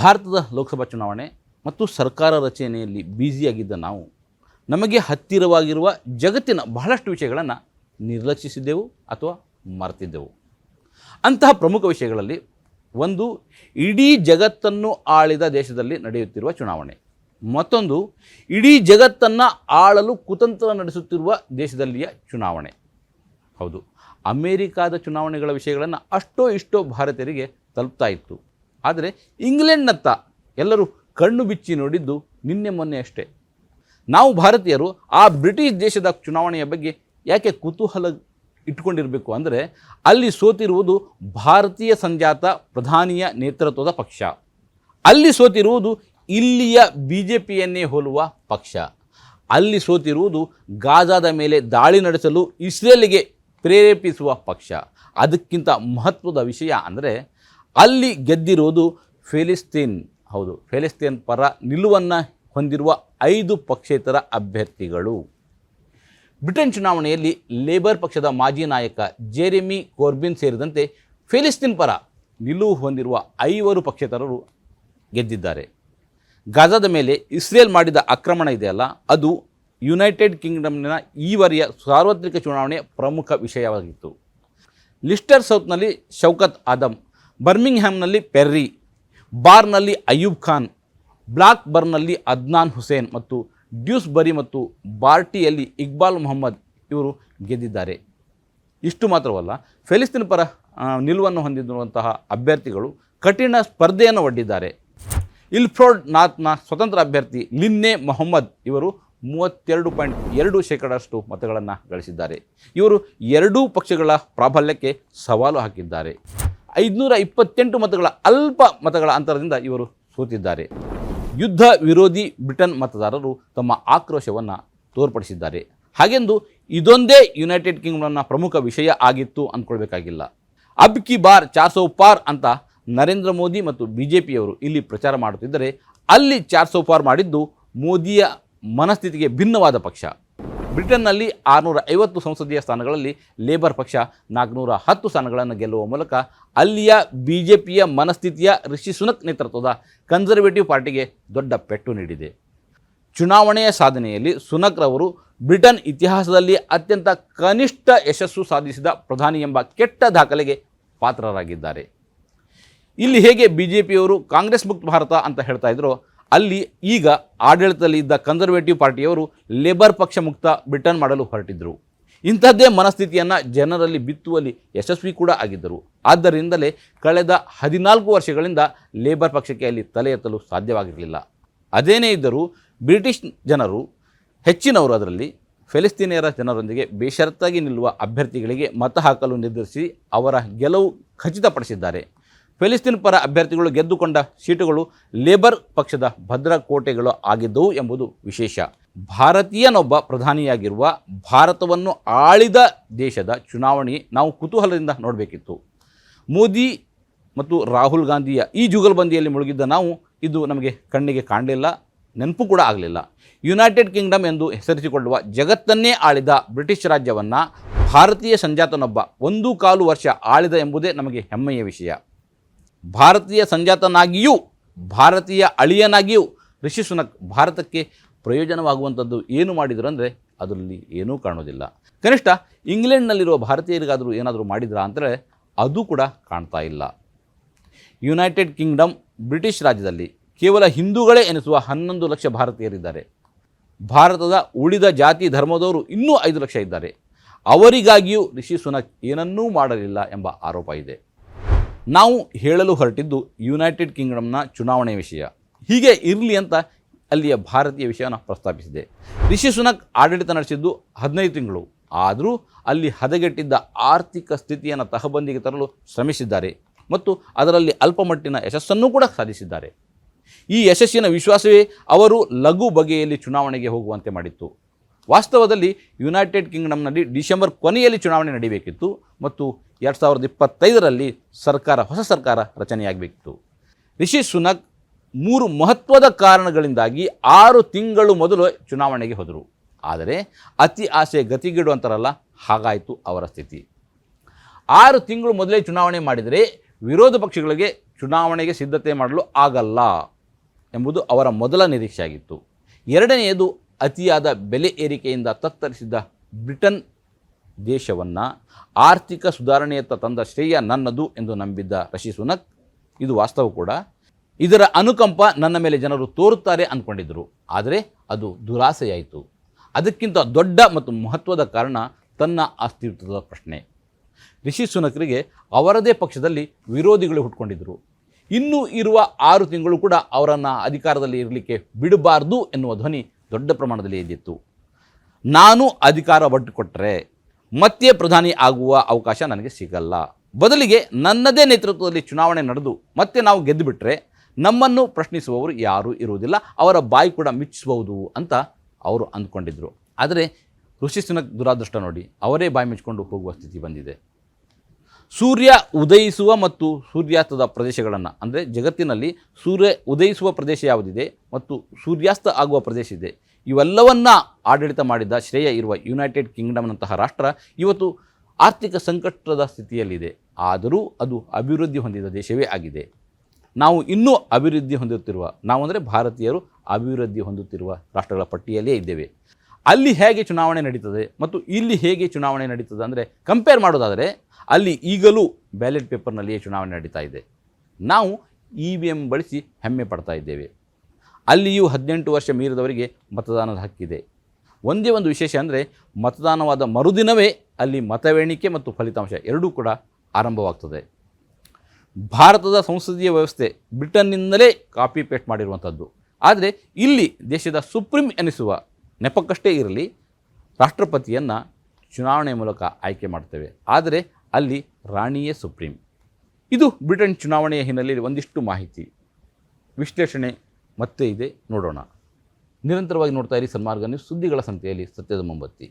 ಭಾರತದ ಲೋಕಸಭಾ ಚುನಾವಣೆ ಮತ್ತು ಸರ್ಕಾರ ರಚನೆಯಲ್ಲಿ ಬ್ಯುಸಿಯಾಗಿದ್ದ ನಾವು, ನಮಗೆ ಹತ್ತಿರವಾಗಿರುವ ಜಗತ್ತಿನ ಬಹಳಷ್ಟು ವಿಷಯಗಳನ್ನು ನಿರ್ಲಕ್ಷಿಸಿದ್ದೆವು ಅಥವಾ ಮರೆತಿದ್ದೆವು. ಅಂತಹ ಪ್ರಮುಖ ವಿಷಯಗಳಲ್ಲಿ ಒಂದು, ಇಡೀ ಜಗತ್ತನ್ನು ಆಳಿದ ದೇಶದಲ್ಲಿ ನಡೆಯುತ್ತಿರುವ ಚುನಾವಣೆ. ಮತ್ತೊಂದು, ಇಡೀ ಜಗತ್ತನ್ನು ಆಳಲು ಕುತಂತ್ರ ನಡೆಸುತ್ತಿರುವ ದೇಶದಲ್ಲಿಯ ಚುನಾವಣೆ. ಹೌದು, ಅಮೇರಿಕಾದ ಚುನಾವಣೆಗಳ ವಿಷಯಗಳನ್ನು ಅಷ್ಟೋ ಇಷ್ಟೋ ಭಾರತೀಯರಿಗೆ ತಲುಪ್ತಾ ಇತ್ತು. ಆದರೆ ಇಂಗ್ಲೆಂಡ್ನತ್ತ ಎಲ್ಲರೂ ಕಣ್ಣು ಬಿಚ್ಚಿ ನೋಡಿದ್ದು ನಿನ್ನೆ ಮೊನ್ನೆ ಅಷ್ಟೇ. ನಾವು ಭಾರತೀಯರು ಆ ಬ್ರಿಟಿಷ್ ದೇಶದ ಚುನಾವಣೆಯ ಬಗ್ಗೆ ಯಾಕೆ ಕುತೂಹಲ ಇಟ್ಕೊಂಡಿರಬೇಕು ಅಂದರೆ ಅಲ್ಲಿ ಸೋತಿರುವುದು ಭಾರತೀಯ ಸಂಜಾತ ಪ್ರಧಾನಿಯ ನೇತೃತ್ವದ ಪಕ್ಷ. ಅಲ್ಲಿ ಸೋತಿರುವುದು ಇಲ್ಲಿಯ ಬಿ ಜೆ ಪಿಯನ್ನೇ ಹೋಲುವ ಪಕ್ಷ. ಅಲ್ಲಿ ಸೋತಿರುವುದು ಗಾಜಾದ ಮೇಲೆ ದಾಳಿ ನಡೆಸಲು ಇಸ್ರೇಲಿಗೆ ಪ್ರೇರೇಪಿಸುವ ಪಕ್ಷ. ಅದಕ್ಕಿಂತ ಮಹತ್ವದ ವಿಷಯ ಅಂದರೆ ಅಲ್ಲಿ ಗೆದ್ದಿರುವುದು ಫೆಲಿಸ್ತೀನ್. ಹೌದು, ಫೆಲಿಸ್ತೀನ್ ಪರ ನಿಲುವನ್ನು ಹೊಂದಿರುವ ಐದು ಪಕ್ಷೇತರ ಅಭ್ಯರ್ಥಿಗಳು. ಬ್ರಿಟನ್ ಚುನಾವಣೆಯಲ್ಲಿ ಲೇಬರ್ ಪಕ್ಷದ ಮಾಜಿ ನಾಯಕ ಜೆರೆಮಿ ಕೋರ್ಬಿನ್ ಸೇರಿದಂತೆ ಫೆಲಿಸ್ತೀನ್ ಪರ ನಿಲುವು ಹೊಂದಿರುವ ಐವರು ಪಕ್ಷೇತರರು ಗೆದ್ದಿದ್ದಾರೆ. ಗಾಜಾದ ಮೇಲೆ ಇಸ್ರೇಲ್ ಮಾಡಿದ ಆಕ್ರಮಣ ಇದೆಯಲ್ಲ ಅದು ಯುನೈಟೆಡ್ ಕಿಂಗ್ಡಮ್ನ ಈವರೆಯ ಸಾರ್ವತ್ರಿಕ ಚುನಾವಣೆಯ ಪ್ರಮುಖ ವಿಷಯವಾಗಿತ್ತು. ಲಿಸ್ಟರ್ ಸೌತ್ನಲ್ಲಿ ಶೌಕತ್ ಆದಮ್ ಬರ್ಮಿಂಗ್ಹ್ಯಾಮ್ನಲ್ಲಿ ಪೆರ್ರಿ, ಬಾರ್ನಲ್ಲಿ ಅಯೂಬ್ ಖಾನ್ ಬ್ಲಾಕ್ ಬರ್ನಲ್ಲಿ ಅದ್ನಾನ್ ಹುಸೇನ್ ಮತ್ತು ಡ್ಯೂಸ್ ಬರಿ ಮತ್ತು ಬಾರ್ಟಿಯಲ್ಲಿ ಇಕ್ಬಾಲ್ ಮೊಹಮ್ಮದ್ ಇವರು ಗೆದ್ದಿದ್ದಾರೆ. ಇಷ್ಟು ಮಾತ್ರವಲ್ಲ, ಫೆಲಿಸ್ತೀನ್ ಪರ ನಿಲುವನ್ನು ಹೊಂದಿರುವಂತಹ ಅಭ್ಯರ್ಥಿಗಳು ಕಠಿಣ ಸ್ಪರ್ಧೆಯನ್ನು ಒಡ್ಡಿದ್ದಾರೆ. ಇಲ್ಫ್ರೋಡ್ ನಾಥ್ನ ಸ್ವತಂತ್ರ ಅಭ್ಯರ್ಥಿ ಲಿನ್ನೆ ಮೊಹಮ್ಮದ್ ಇವರು ಮೂವತ್ತೆರಡು ಪಾಯಿಂಟ್ ಎರಡು ಶೇಕಡಷ್ಟು ಮತಗಳನ್ನು ಗಳಿಸಿದ್ದಾರೆ. ಇವರು ಎರಡೂ ಪಕ್ಷಗಳ ಪ್ರಾಬಲ್ಯಕ್ಕೆ ಸವಾಲು ಹಾಕಿದ್ದಾರೆ. ಐದುನೂರ ಇಪ್ಪತ್ತೆಂಟು ಮತಗಳ ಅಲ್ಪ ಮತಗಳ ಅಂತರದಿಂದ ಇವರು ಸೋತಿದ್ದಾರೆ. ಯುದ್ಧ ವಿರೋಧಿ ಬ್ರಿಟನ್ ಮತದಾರರು ತಮ್ಮ ಆಕ್ರೋಶವನ್ನು ತೋರ್ಪಡಿಸಿದ್ದಾರೆ. ಹಾಗೆಂದು ಇದೊಂದೇ ಯುನೈಟೆಡ್ ಕಿಂಗ್ಡಮ್ನ ಪ್ರಮುಖ ವಿಷಯ ಆಗಿತ್ತು ಅಂದ್ಕೊಳ್ಬೇಕಾಗಿಲ್ಲ ಅಬ್ ಕಿ ಬಾರ್ ಚಾರ್ಸೋ ಪಾರ್ ಅಂತ ನರೇಂದ್ರ ಮೋದಿ ಮತ್ತು ಬಿ ಜೆ ಪಿಯವರು ಇಲ್ಲಿ ಪ್ರಚಾರ ಮಾಡುತ್ತಿದ್ದರೆ ಅಲ್ಲಿ ಚಾರ್ ಸೌ ಪಾರ್ ಮಾಡಿದ್ದು ಮೋದಿಯ ಮನಸ್ಥಿತಿಗೆ ಭಿನ್ನವಾದ ಪಕ್ಷ. ಬ್ರಿಟನ್ನಲ್ಲಿ ಆರುನೂರ ಐವತ್ತು ಸಂಸದೀಯ ಸ್ಥಾನಗಳಲ್ಲಿ ಲೇಬರ್ ಪಕ್ಷ ನಾಲ್ಕುನೂರ ಹತ್ತು ಸ್ಥಾನಗಳನ್ನು ಗೆಲ್ಲುವ ಮೂಲಕ ಅಲ್ಲಿಯ ಬಿ ಜೆ ಪಿಯ ಮನಸ್ಥಿತಿಯ ರಿಷಿ ಸುನಕ್ ನೇತೃತ್ವದ ಕನ್ಸರ್ವೇಟಿವ್ ಪಾರ್ಟಿಗೆ ದೊಡ್ಡ ಪೆಟ್ಟು ನೀಡಿದೆ. ಚುನಾವಣೆಯ ಸಾಧನೆಯಲ್ಲಿ ಸುನಕ್ ರವರು ಬ್ರಿಟನ್ ಇತಿಹಾಸದಲ್ಲಿ ಅತ್ಯಂತ ಕನಿಷ್ಠ ಯಶಸ್ಸು ಸಾಧಿಸಿದ ಪ್ರಧಾನಿ ಎಂಬ ಕೆಟ್ಟ ದಾಖಲೆಗೆ ಪಾತ್ರರಾಗಿದ್ದಾರೆ. ಇಲ್ಲಿ ಹೇಗೆ ಬಿ ಜೆ ಪಿಯವರು ಕಾಂಗ್ರೆಸ್ ಮುಕ್ತ ಭಾರತ ಅಂತ ಹೇಳ್ತಾ ಇದ್ರೋ ಅಲ್ಲಿ ಈಗ ಆಡಳಿತದಲ್ಲಿ ಇದ್ದ ಕನ್ಸರ್ವೇಟಿವ್ ಪಾರ್ಟಿಯವರು ಲೇಬರ್ ಪಕ್ಷ ಮುಕ್ತ ಬ್ರಿಟನ್ ಮಾಡಲು ಹೊರಟಿದ್ದರು ಇಂಥದ್ದೇ ಮನಸ್ಥಿತಿಯನ್ನು ಜನರಲ್ಲಿ ಬಿತ್ತುವಲ್ಲಿ ಯಶಸ್ವಿ ಕೂಡ ಆಗಿದ್ದರು. ಆದ್ದರಿಂದಲೇ ಕಳೆದ ಹದಿನಾಲ್ಕು ವರ್ಷಗಳಿಂದ ಲೇಬರ್ ಪಕ್ಷಕ್ಕೆ ಅಲ್ಲಿ ತಲೆ ಎತ್ತಲು ಸಾಧ್ಯವಾಗಿರಲಿಲ್ಲ. ಅದೇನೇ ಇದ್ದರೂ ಬ್ರಿಟಿಷ್ ಜನರು, ಹೆಚ್ಚಿನವರು ಅದರಲ್ಲಿ, ಫೆಲಿಸ್ತೀನಿಯರ ಜನರೊಂದಿಗೆ ಬೇಷರತ್ತಾಗಿ ನಿಲ್ಲುವ ಅಭ್ಯರ್ಥಿಗಳಿಗೆ ಮತ ಹಾಕಲು ನಿರ್ಧರಿಸಿ ಅವರ ಗೆಲುವು ಖಚಿತಪಡಿಸಿದ್ದಾರೆ. ಫೆಲಿಸ್ತೀನ್ ಪರ ಅಭ್ಯರ್ಥಿಗಳು ಗೆದ್ದುಕೊಂಡ ಸೀಟುಗಳು ಲೇಬರ್ ಪಕ್ಷದ ಭದ್ರಕೋಟೆಗಳು ಆಗಿದ್ದವು ಎಂಬುದು ವಿಶೇಷ. ಭಾರತೀಯನೊಬ್ಬ ಪ್ರಧಾನಿಯಾಗಿರುವ ಭಾರತವನ್ನು ಆಳಿದ ದೇಶದ ಚುನಾವಣೆ ನಾವು ಕುತೂಹಲದಿಂದ ನೋಡಬೇಕಿತ್ತು. ಮೋದಿ ಮತ್ತು ರಾಹುಲ್ ಗಾಂಧಿಯ ಈ ಜುಗಲ್ಬಂದಿಯಲ್ಲಿ ಮುಳುಗಿದ್ದ ನಾವು ಇದು ನಮಗೆ ಕಣ್ಣಿಗೆ ಕಾಣಲಿಲ್ಲ, ನೆನಪು ಕೂಡ ಆಗಲಿಲ್ಲ. ಯುನೈಟೆಡ್ ಕಿಂಗ್ಡಮ್ ಎಂದು ಹೆಸರಿಸಿಕೊಳ್ಳುವ ಜಗತ್ತನ್ನೇ ಆಳಿದ ಬ್ರಿಟಿಷ್ ರಾಜ್ಯವನ್ನು ಭಾರತೀಯ ಸಂಜಾತನೊಬ್ಬ ಒಂದು ಕಾಲು ವರ್ಷ ಆಳಿದ ಎಂಬುದೇ ನಮಗೆ ಹೆಮ್ಮೆಯ ವಿಷಯ. ಭಾರತೀಯ ಸಂಜಾತನಾಗಿಯೂ, ಭಾರತೀಯ ಅಳಿಯನಾಗಿಯೂ ಋಷಿ ಸುನಕ್ ಭಾರತಕ್ಕೆ ಪ್ರಯೋಜನವಾಗುವಂಥದ್ದು ಏನು ಮಾಡಿದರು ಅಂದರೆ ಅದರಲ್ಲಿ ಏನೂ ಕಾಣೋದಿಲ್ಲ. ಕನಿಷ್ಠ ಇಂಗ್ಲೆಂಡ್ನಲ್ಲಿರುವ ಭಾರತೀಯರಿಗಾದರೂ ಏನಾದರೂ ಮಾಡಿದ್ರಾ ಅಂದರೆ ಅದು ಕೂಡ ಕಾಣ್ತಾ ಇಲ್ಲ. ಯುನೈಟೆಡ್ ಕಿಂಗ್ಡಮ್, ಬ್ರಿಟಿಷ್ ರಾಜ್ಯದಲ್ಲಿ ಕೇವಲ ಹಿಂದೂಗಳೇ ಎನಿಸುವ ಹನ್ನೊಂದು ಲಕ್ಷ ಭಾರತೀಯರಿದ್ದಾರೆ. ಭಾರತದ ಉಳಿದ ಜಾತಿ ಧರ್ಮದವರು ಇನ್ನೂ ಐದು ಲಕ್ಷ ಇದ್ದಾರೆ. ಅವರಿಗಾಗಿಯೂ ರಿಷಿ ಸುನಕ್ ಏನನ್ನೂ ಮಾಡಲಿಲ್ಲ ಎಂಬ ಆರೋಪ ಇದೆ. ನಾವು ಹೇಳಲು ಹೊರಟಿದ್ದು ಯುನೈಟೆಡ್ ಕಿಂಗ್ಡಮ್ನ ಚುನಾವಣೆ ವಿಷಯ. ಹೀಗೆ ಇರಲಿ ಅಂತ ಅಲ್ಲಿಯ ಭಾರತೀಯ ವಿಷಯನ ಪ್ರಸ್ತಾಪಿಸಿದೆ. ರಿಷಿ ಸುನಕ್ ಆಡಳಿತ ನಡೆಸಿದ್ದು ಹದಿನೈದು ತಿಂಗಳು. ಆದರೂ ಅಲ್ಲಿ ಹದಗೆಟ್ಟಿದ್ದ ಆರ್ಥಿಕ ಸ್ಥಿತಿಯನ್ನು ತಹಬಂದಿಗೆ ತರಲು ಶ್ರಮಿಸಿದ್ದಾರೆ ಮತ್ತು ಅದರಲ್ಲಿ ಅಲ್ಪಮಟ್ಟಿನ ಯಶಸ್ಸನ್ನು ಕೂಡ ಸಾಧಿಸಿದ್ದಾರೆ. ಈ ಯಶಸ್ಸಿನ ವಿಶ್ವಾಸವೇ ಅವರು ಲಘು ಬಗೆಯಲ್ಲಿ ಚುನಾವಣೆಗೆ ಹೋಗುವಂತೆ ಮಾಡಿತ್ತು. ವಾಸ್ತವದಲ್ಲಿ ಯುನೈಟೆಡ್ ಕಿಂಗ್ಡಮ್ನಲ್ಲಿ ಡಿಸೆಂಬರ್ ಕೊನೆಯಲ್ಲಿ ಚುನಾವಣೆ ನಡೀಬೇಕಿತ್ತು ಮತ್ತು ಎರಡು ಸಾವಿರದ ಇಪ್ಪತ್ತೈದರಲ್ಲಿ ಸರ್ಕಾರ, ಹೊಸ ಸರ್ಕಾರ ರಚನೆಯಾಗಬೇಕಿತ್ತು ರಿಷಿ ಸುನಕ್ ಮೂರು ಮಹತ್ವದ ಕಾರಣಗಳಿಂದಾಗಿ ಆರು ತಿಂಗಳು ಮೊದಲು ಚುನಾವಣೆಗೆ ಹೋದರು. ಆದರೆ ಅತಿ ಆಸೆ ಗತಿಗಿಡು ಅಂತಾರಲ್ಲ ಹಾಗಾಯಿತು ಅವರ ಸ್ಥಿತಿ. ಆರು ತಿಂಗಳು ಮೊದಲೇ ಚುನಾವಣೆ ಮಾಡಿದರೆ ವಿರೋಧ ಪಕ್ಷಗಳಿಗೆ ಚುನಾವಣೆಗೆ ಸಿದ್ಧತೆ ಮಾಡಲು ಆಗಲ್ಲ ಎಂಬುದು ಅವರ ಮೊದಲ ನಿರೀಕ್ಷೆಯಾಗಿತ್ತು. ಎರಡನೆಯದು ಅತಿಯಾದ ಬೆಲೆ ಏರಿಕೆಯಿಂದ ತತ್ತರಿಸಿದ್ದ ಬ್ರಿಟನ್ ದೇಶವನ್ನು ಆರ್ಥಿಕ ಸುಧಾರಣೆಯತ್ತ ತಂದ ಶ್ರೇಯ ನನ್ನದು ಎಂದು ನಂಬಿದ್ದ ರಶಿ ಸುನಕ್, ಇದು ವಾಸ್ತವ ಕೂಡ. ಇದರ ಅನುಕಂಪ ನನ್ನ ಮೇಲೆ ಜನರು ತೋರುತ್ತಾರೆ ಅಂದ್ಕೊಂಡಿದ್ದರು ಆದರೆ ಅದು ದುರಾಸೆಯಾಯಿತು. ಅದಕ್ಕಿಂತ ದೊಡ್ಡ ಮತ್ತು ಮಹತ್ವದ ಕಾರಣ ತನ್ನ ಅಸ್ತಿತ್ವದ ಪ್ರಶ್ನೆ. ರಿಷಿ ಸುನಕರಿಗೆ ಅವರದೇ ಪಕ್ಷದಲ್ಲಿ ವಿರೋಧಿಗಳು ಹುಟ್ಕೊಂಡಿದ್ದರು ಇನ್ನೂ ಇರುವ ಆರು ತಿಂಗಳು ಕೂಡ ಅವರನ್ನು ಅಧಿಕಾರದಲ್ಲಿ ಇರಲಿಕ್ಕೆ ಬಿಡಬಾರ್ದು ಎನ್ನುವ ಧ್ವನಿ ದೊಡ್ಡ ಪ್ರಮಾಣದಲ್ಲಿ ಎದ್ದಿತ್ತು. ನಾನು ಅಧಿಕಾರ ಒಟ್ಟುಕೊಟ್ಟರೆ ಮತ್ತೆ ಪ್ರಧಾನಿ ಆಗುವ ಅವಕಾಶ ನನಗೆ ಸಿಗಲ್ಲ. ಬದಲಿಗೆ ನನ್ನದೇ ನೇತೃತ್ವದಲ್ಲಿ ಚುನಾವಣೆ ನಡೆದು ಮತ್ತೆ ನಾವು ಗೆದ್ದುಬಿಟ್ರೆ ನಮ್ಮನ್ನು ಪ್ರಶ್ನಿಸುವವರು ಯಾರೂ ಇರುವುದಿಲ್ಲ, ಅವರ ಬಾಯಿ ಕೂಡ ಮಿಚ್ಚಿಸಬಹುದು ಅಂತ ಅವರು ಅಂದ್ಕೊಂಡಿದ್ದರು ಆದರೆ ಋಷಿ ಸುನಕ್ ದುರಾದೃಷ್ಟ ನೋಡಿ, ಅವರೇ ಬಾಯಿ ಮಿಚ್ಚಿಕೊಂಡು ಹೋಗುವ ಸ್ಥಿತಿ ಬಂದಿದೆ. ಸೂರ್ಯ ಉದಯಿಸುವ ಮತ್ತು ಸೂರ್ಯಾಸ್ತದ ಪ್ರದೇಶಗಳನ್ನು, ಅಂದರೆ ಜಗತ್ತಿನಲ್ಲಿ ಸೂರ್ಯ ಉದಯಿಸುವ ಪ್ರದೇಶ ಯಾವುದಿದೆ ಮತ್ತು ಸೂರ್ಯಾಸ್ತ ಆಗುವ ಪ್ರದೇಶ ಇದೆ. ಇವೆಲ್ಲವನ್ನ ಆಡಳಿತ ಮಾಡಿದ ಶ್ರೇಯ ಇರುವ ಯುನೈಟೆಡ್ ಕಿಂಗ್ಡಮ್ನಂತಹ ರಾಷ್ಟ್ರ ಇವತ್ತು ಆರ್ಥಿಕ ಸಂಕಷ್ಟದ ಸ್ಥಿತಿಯಲ್ಲಿದೆ. ಆದರೂ ಅದು ಅಭಿವೃದ್ಧಿ ಹೊಂದಿದ ದೇಶವೇ ಆಗಿದೆ. ನಾವು ಇನ್ನೂ ಅಭಿವೃದ್ಧಿ ಹೊಂದುತ್ತಿರುವ ನಾವು ಅಂದರೆ ಭಾರತೀಯರು ಅಭಿವೃದ್ಧಿ ಹೊಂದುತ್ತಿರುವ ರಾಷ್ಟ್ರಗಳ ಪಟ್ಟಿಯಲ್ಲೇ ಇದ್ದೇವೆ. ಅಲ್ಲಿ ಹೇಗೆ ಚುನಾವಣೆ ನಡೀತದೆ ಮತ್ತು ಇಲ್ಲಿ ಹೇಗೆ ಚುನಾವಣೆ ನಡೀತದೆ ಅಂದರೆ ಕಂಪೇರ್ ಮಾಡೋದಾದರೆ ಅಲ್ಲಿ ಈಗಲೂ ಬ್ಯಾಲೆಟ್ ಪೇಪರ್ನಲ್ಲಿಯೇ ಚುನಾವಣೆ ನಡೀತಾ ಇದೆ. ನಾವು ಇ ವಿ ಎಂ ಬಳಸಿ ಹೆಮ್ಮೆ ಪಡ್ತಾ ಇದ್ದೇವೆ. ಅಲ್ಲಿಯೂ ಹದಿನೆಂಟು ವರ್ಷ ಮೀರಿದವರಿಗೆ ಮತದಾನದ ಹಕ್ಕಿದೆ. ಒಂದೇ ಒಂದು ವಿಶೇಷ ಅಂದರೆ ಮತದಾನವಾದ ಮರುದಿನವೇ ಅಲ್ಲಿ ಮತ ಮತ್ತು ಫಲಿತಾಂಶ ಎರಡೂ ಕೂಡ ಆರಂಭವಾಗ್ತದೆ. ಭಾರತದ ಸಂಸದೀಯ ವ್ಯವಸ್ಥೆ ಬ್ರಿಟನ್ನಿಂದಲೇ ಕಾಪಿ ಪೇಸ್ಟ್ ಮಾಡಿರುವಂಥದ್ದು ಆದರೆ ಇಲ್ಲಿ ದೇಶದ ಸುಪ್ರೀಂ ಎನಿಸುವ ನೆಪಕ್ಕಷ್ಟೇ ಇರಲಿ, ರಾಷ್ಟ್ರಪತಿಯನ್ನು ಚುನಾವಣೆ ಮೂಲಕ ಆಯ್ಕೆ ಮಾಡ್ತೇವೆ. ಆದರೆ ಅಲ್ಲಿ ರಾಣಿಯೇ ಸುಪ್ರೀಂ. ಇದು ಬ್ರಿಟನ್ ಚುನಾವಣೆಯ ಹಿನ್ನೆಲೆಯಲ್ಲಿ ಒಂದಿಷ್ಟು ಮಾಹಿತಿ. ವಿಶ್ಲೇಷಣೆ ಮತ್ತೆ ಇದೆ ನೋಡೋಣ. ನಿರಂತರವಾಗಿ ನೋಡ್ತಾ ಇರಿ ಸನ್ಮಾರ್ಗ ನೀವು ಸುದ್ದಿಗಳ ಸಂತೆಯಲ್ಲಿ ಸತ್ಯದ ಮೊಂಬತ್ತಿ.